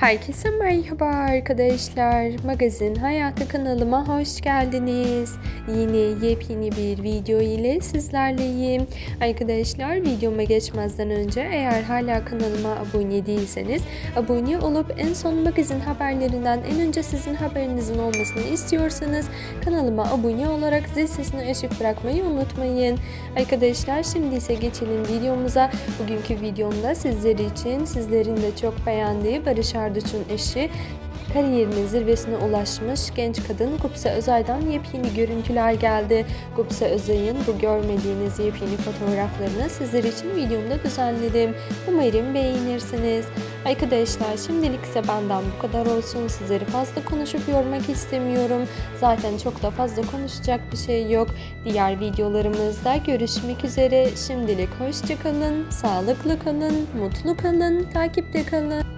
Herkese merhaba arkadaşlar. Magazin Hayatı kanalıma hoş geldiniz. Yine yepyeni bir video ile sizlerleyim. Arkadaşlar videoma geçmezden önce eğer hala kanalıma abone değilseniz abone olup en son magazin haberlerinden en önce sizin haberinizin olmasını istiyorsanız kanalıma abone olarak zil sesini açık bırakmayı unutmayın. Arkadaşlar şimdi ise geçelim videomuza. Bugünkü videomda sizler için sizlerin de çok beğendiği Barış Arduç'un eşi kariyerinin zirvesine ulaşmış genç kadın Gupse Özay'dan yepyeni görüntüler geldi. Gupse Özay'ın bu görmediğiniz yepyeni fotoğraflarını sizler için videomda düzenledim. Umarım beğenirsiniz. Arkadaşlar şimdilik ise benden bu kadar olsun. Sizleri fazla konuşup yormak istemiyorum. Zaten çok da fazla konuşacak bir şey yok. Diğer videolarımızda görüşmek üzere. Şimdilik hoşçakalın, sağlıklı kalın, mutlu kalın, takipte kalın.